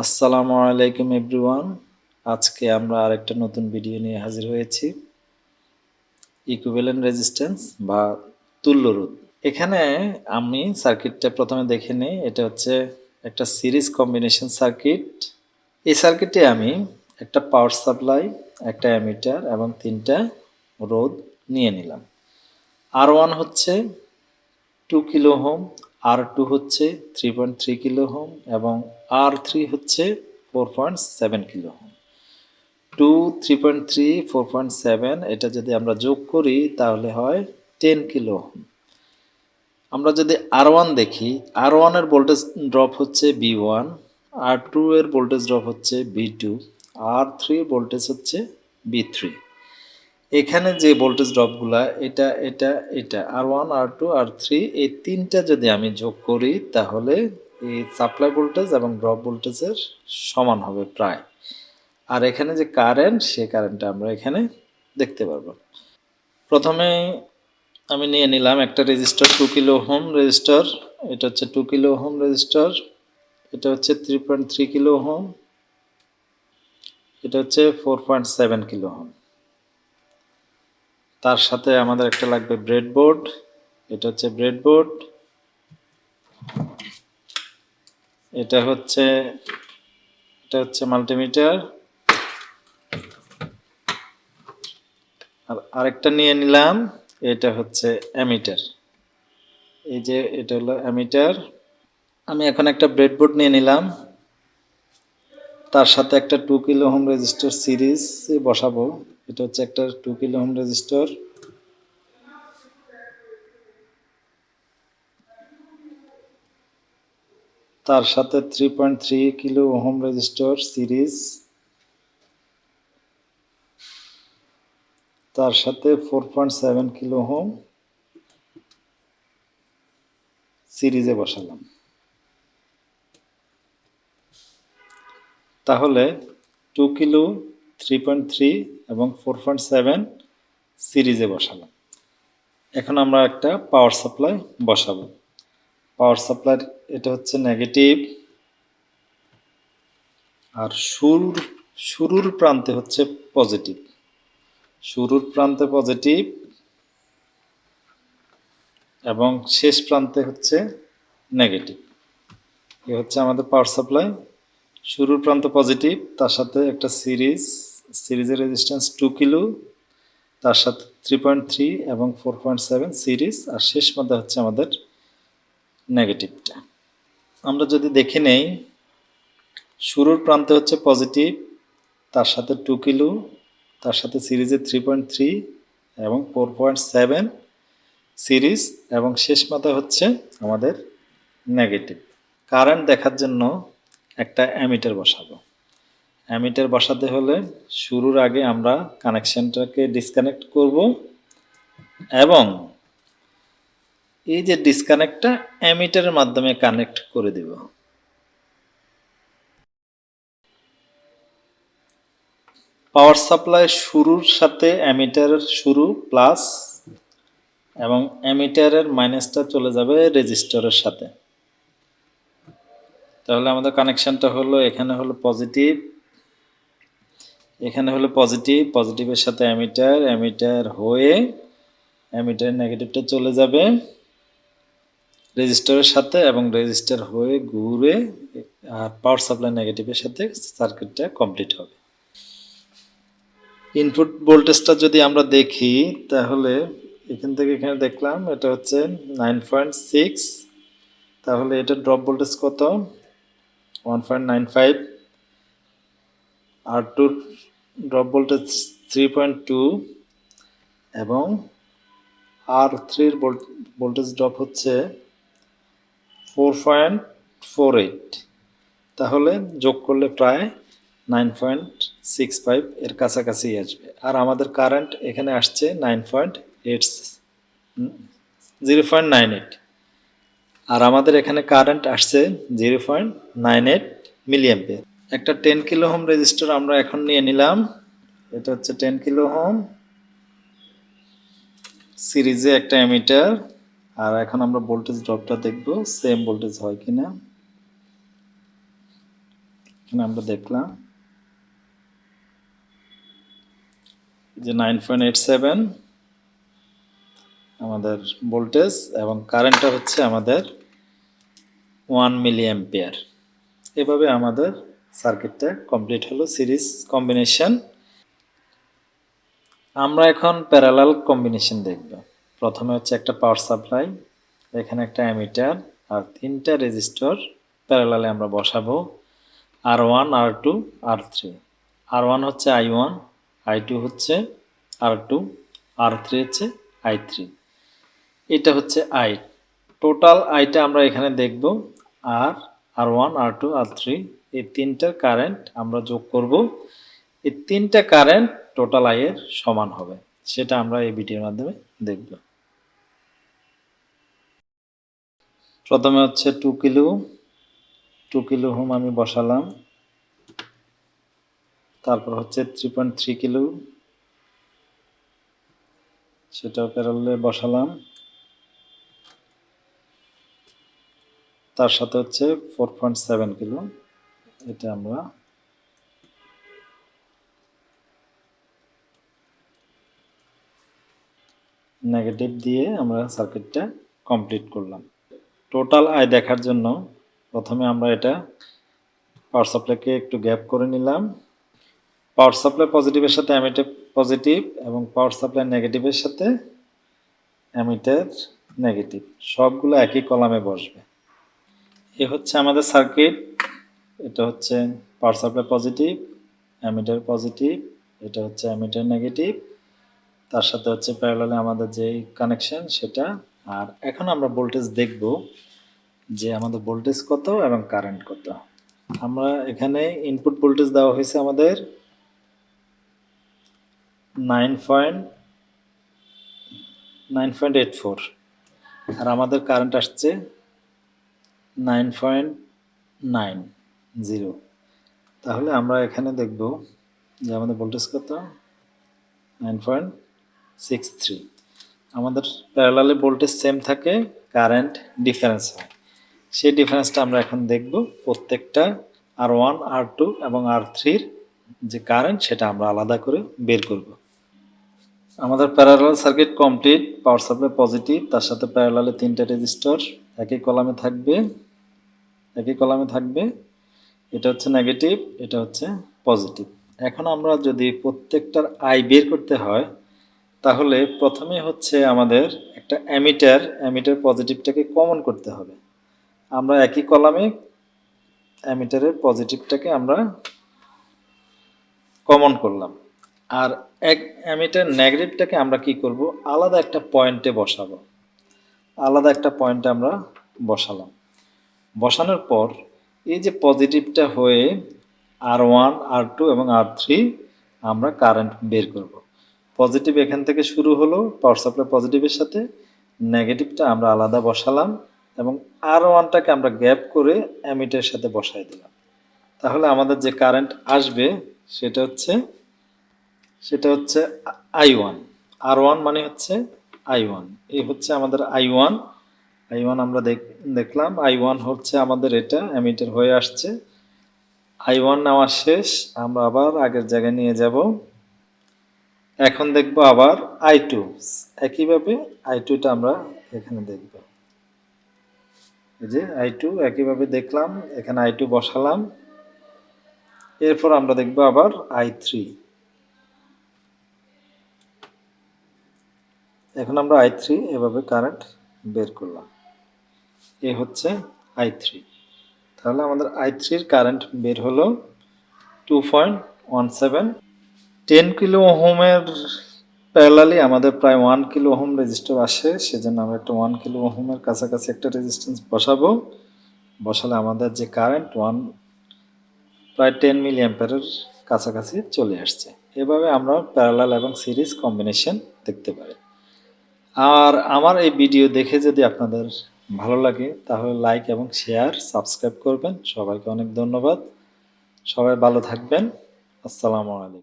আসসালামু আলাইকুম এভরিওয়ান। আজকে আমরা আরেকটা নতুন ভিডিও নিয়ে হাজির হয়েছি। ইকুইভ্যালেন্ট রেজিস্ট্যান্স বা তুল্য রোধ। এখানে আমি সার্কিটটা প্রথমে দেখে নিই, এটা হচ্ছে একটা সিরিজ কম্বিনেশন সার্কিট এই সার্কিটে আমি একটা পাওয়ার সাপ্লাই একটা অ্যামিটার এবং তিনটা রোধ নিয়ে নিলাম। আর ওয়ান হচ্ছে two kilo ohm R two হচ্ছে three point three kilo ohm এবং আর থ্রি হচ্ছে four point seven kilo ohm two three point three four point seven এটা যদি আমরা যোগ করি তাহলে হয় টেন কিলো হোম আমরা যদি আর ওয়ান দেখি আর ওয়ানের ভোল্টেজ ড্রপ হচ্ছে বি ওয়ান আর টু এর ভোল্টেজ ড্রপ হচ্ছে V two R three voltage হচ্ছে বি থ্রি এখানে যে ভোল্টেজ ড্রপগুলা এটা এটা এটা R one R two R three এই তিনটা যদি আমি যোগ করি, তাহলে এই সাপ্লাই ভোল্টেজ এবং ড্রপ ভোল্টেজের সমান হবে প্রায়। আর এখানে যে কারেন্ট সে কারেন্টটা আমরা এখানে দেখতে পারব। প্রথমে আমি নিয়ে নিলাম একটা resistor two kilo ohm resistor এটা হচ্ছে টু কিলো হোম রেজিস্টার এটা হচ্ছে three point three kilo ohm এটা হচ্ছে four point seven kilo ohm তার সাথে আমাদের একটা লাগবে ব্রেডবোর্ড। এটা হচ্ছে ব্রেডবোর্ড। এটা হচ্ছে এটা হচ্ছে মাল্টিমিটার। আর আরেকটা নিয়ে নিলাম, এটা হচ্ছে অ্যামিটার। এই যে এটা হলো অ্যামিটার। আমি এখন একটা ব্রেডবোর্ড নিয়ে নিলাম। তার সাথে একটা two kilo ohm resistor series বসাবো। এটা হচ্ছে একটা টু কিলো হোম রেজিস্টার তার সাথে three point three kilo ohm resistor series তার সাথে four point seven kilo ohm সিরিজে বসালাম। তাহলে two kilo three point three এবং ফোর পয়েন্ট সেভেন সিরিজে বসালাম। এখন আমরা একটা পাওয়ার সাপ্লাই বসাবো। পাওয়ার সাপ্লাই এটা হচ্ছে নেগেটিভ আর শুরুর শুরুর প্রান্তে হচ্ছে পজিটিভ শুরুর প্রান্তে পজিটিভ এবং শেষ প্রান্তে হচ্ছে নেগেটিভ এ হচ্ছে আমাদের পাওয়ার সাপ্লাই শুরুর প্রান্ত পজিটিভ তার সাথে একটা সিরিজ সিরিজের রেজিস্ট্যান্স টু কিলো তার সাথে থ্রি পয়েন্ট থ্রি এবং ফোর পয়েন্ট সেভেন সিরিজ আর শেষ মধ্যে হচ্ছে আমাদের নেগেটিভটা আমরা যদি দেখে নেই, শুরুর প্রান্তে হচ্ছে পজিটিভ তার সাথে টু কিলো তার সাথে সিরিজে থ্রি পয়েন্ট থ্রি এবং ফোর পয়েন্ট সেভেন সিরিজ এবং শেষ মাথায় হচ্ছে আমাদের নেগেটিভ কারেন্ট দেখার জন্য একটা অ্যামিটার বসাবো। অ্যামিটার বসাতে হলে শুরুর আগে আমরা কানেকশনটাকে ডিসকানেক্ট করব এবং এই যে ডিসকানেক্টটা অ্যামিটারের মাধ্যমে কানেক্ট করে দেব। পাওয়ার সাপ্লাই শুরুর সাথে অ্যামিটারের শুরু প্লাস এবং অ্যামিটারের মাইনাসটা চলে যাবে রেজিস্টারের সাথে। তাহলে আমাদের কানেকশানটা হলো, এখানে হলো পজিটিভ, এখানে হলো পজিটিভ, পজিটিভের সাথে অ্যামিটার অ্যামিটার হয়ে অ্যামিটার নেগেটিভটা চলে যাবে রেজিস্টারের সাথে এবং রেজিস্টার হয়ে ঘুরে আর পাওয়ার সাপ্লাই নেগেটিভের সাথে সার্কিটটা কমপ্লিট হবে। ইনপুট ভোল্টেজটা যদি আমরা দেখি, তাহলে এখান থেকে এখানে দেখলাম এটা হচ্ছে নাইন পয়েন্ট সিক্স, তাহলে এটা ড্রপ ভোল্টেজ কত? ওয়ান পয়েন্ট নাইন ফাইভ আর drop voltage three point two এবং আর থ্রির ভোল্টেজ ড্রপ হচ্ছে ফোর পয়েন্ট ফোর এইট তাহলে যোগ করলে প্রায় নাইন পয়েন্ট সিক্স ফাইভ এর কাছাকাছি আসবে। আর আমাদের কারেন্ট এখানে আসছে nine point eight zero point nine eight আর আমাদের এখানে কারেন্ট আসছে zero point nine eight milliampere একটা টেন কিলো হোম রেজিস্টার আমরা এখন নিয়ে নিলাম। এটা হচ্ছে টেন কিলো হোম সিরিজে একটা অ্যামিটার আর এখন আমরা ভোল্টেজ ড্রপটা দেখব সেম ভোল্টেজ হয় কি না এখানে আমরা দেখলাম যে নাইন পয়েন্ট এইট সেভেন আমাদের ভোল্টেজ এবং কারেন্টটা হচ্ছে আমাদের ওয়ান মিলি অ্যাম্পিয়ার এভাবে আমাদের সার্কিটটা কমপ্লিট হলো, সিরিজ কম্বিনেশন। আমরা এখন প্যারালাল কম্বিনেশন দেখব। প্রথমে হচ্ছে একটা পাওয়ার সাপ্লাই, এখানে একটা অ্যামিটার আর তিনটা রেজিস্টর প্যারালালে আমরা বসাবো, R one, R two, R three. R one হচ্ছে আই ওয়ান, আই টু হচ্ছে আর টু, আর থ্রি হচ্ছে আই থ্রি। এটা হচ্ছে আই। টোটাল আইটা আমরা এখানে দেখব। আর R one R two R three এই তিনটার কারেন্ট আমরা যোগ করব। এই তিনটা কারেন্ট টোটাল আয়ের সমান হবে। সেটা আমরা এই ভিডিওর মাধ্যমে দেখব। প্রথমে হচ্ছে two kilo. Two kilo ohm আমি বসালাম। তারপর হচ্ছে থ্রি পয়েন্ট থ্রি কিলো। সেটাও প্যারালে বসালাম। তার সাথে হচ্ছে ফোর পয়েন্ট সেভেন কিলো। এটা আমরা নেগেটিভ দিয়ে আমরা সার্কিটটা কমপ্লিট করলাম। টোটাল আয় দেখার জন্য প্রথমে আমরা এটা পাওয়ার সাপ্লাইকে একটু গ্যাপ করে নিলাম। পাওয়ার সাপ্লাই পজিটিভের সাথে অ্যামিটার পজিটিভ এবং পাওয়ার সাপ্লাই নেগেটিভের সাথে অ্যামিটার নেগেটিভ সবগুলো একই কলামে বসবে। এ হচ্ছে আমাদের সার্কিট এটা হচ্ছে power supply positive ammeter positive এটা হচ্ছে অ্যামিটার নেগেটিভ তার সাথে হচ্ছে প্যারালালে আমাদের যে কানেকশন সেটা, আর এখন আমরা ভোল্টেজ দেখব যে আমাদের ভোল্টেজ কত এবং কারেন্ট কত। আমরা এখানে ইনপুট ভোল্টেজ দেওয়া হয়েছে আমাদের nine point nine point eight four আর আমাদের কারেন্ট আসছে নাইন পয়েন্ট নাইন জিরো। তাহলে আমরা এখানে দেখব যে আমাদের ভোল্টেজ কত? Nine point six three. আমাদের প্যারালালে ভোল্টেজ সেম থাকে কারেন্ট ডিফারেন্স হয়। সেই ডিফারেন্সটা আমরা এখন দেখব প্রত্যেকটা আর ওয়ান আর টু এবং আর থ্রির যে কারেন্ট সেটা আমরা আলাদা করে বের করব। আমাদের parallel circuit complete power supply positive তার সাথে প্যারালালে তিনটা রেজিস্টার একই কলামে থাকবে, একই কলামে থাকবে। এটা হচ্ছে নেগেটিভ এটা হচ্ছে পজিটিভ এখন আমরা যদি প্রত্যেকটার আই বের করতে হয়, তাহলে প্রথমে হচ্ছে আমাদের একটা অ্যামিটার অ্যামিটার পজিটিভটাকে কমন করতে হবে। আমরা একই কলামে অ্যামিটারের পজিটিভটাকে আমরা কমন করলাম। আর এক অ্যামিটার নেগেটিভটাকে আমরা কি করব? আলাদা একটা পয়েন্টে বসাবো। আলাদা একটা পয়েন্টে আমরা বসালাম। বসানোর পর এই যে পজিটিভটা হয়ে আর ওয়ান, আর টু এবং আর থ্রি আমরা কারেন্ট বের করব। পজিটিভ এখান থেকে শুরু হলো পাওয়ার সাপ্লাই পজিটিভের সাথে, নেগেটিভটা আমরা আলাদা বসালাম এবং আর ওয়ানটাকে আমরা গ্যাপ করে অ্যামিটারের সাথে বসাই দিলাম। তাহলে আমাদের যে কারেন্ট আসবে সেটা হচ্ছে সেটা হচ্ছে আই ওয়ান। আর ওয়ান মানে হচ্ছে আই ওয়ান। এই হচ্ছে আমাদের আই ওয়ান। আই ওয়ান আমরা দেখলাম, আই ওয়ান হচ্ছে আমাদের এটা অ্যামিটার হয়ে আসছে। আই ওয়ান নেওয়া শেষ, আমরা আবার আগের জায়গায় নিয়ে যাব। এখন দেখব আবার আই টু। একইভাবে আই টুটা আমরা এখানে দেখব। এই যে আই টু একইভাবে দেখলাম, এখানে আই টু বসালাম। এরপর আমরা দেখব আবার আই থ্রি। এখন আমরা আই থ্রি এভাবে কারেন্ট বের করলাম। এ হচ্ছে আই থ্রি তাহলে আমাদের আই থ্রির কারেন্ট বের হলো two point one seven ten kilo ওহোমের parallelly আমাদের প্রায় ওয়ান কিলো ওহোম রেজিস্টার আসে, সেজন্য আমরা একটা ওয়ান কিলো ওহোমের কাছাকাছি একটা রেজিস্ট্যান্স বসাবো। বসালে আমাদের যে কারেন্ট ওয়ান প্রায় টেন মিলি অ্যাম্পারের কাছাকাছি চলে আসছে। এভাবে আমরা প্যারালাল এবং সিরিজ কম্বিনেশন দেখতে পারি। আর আমার এই ভিডিও দেখে যদি আপনাদের ভালো লাগে, তাহলে লাইক এবং শেয়ার সাবস্ক্রাইব করবেন। সবাইকে অনেক ধন্যবাদ। সবাই ভালো থাকবেন। আসসালামু আলাইকুম।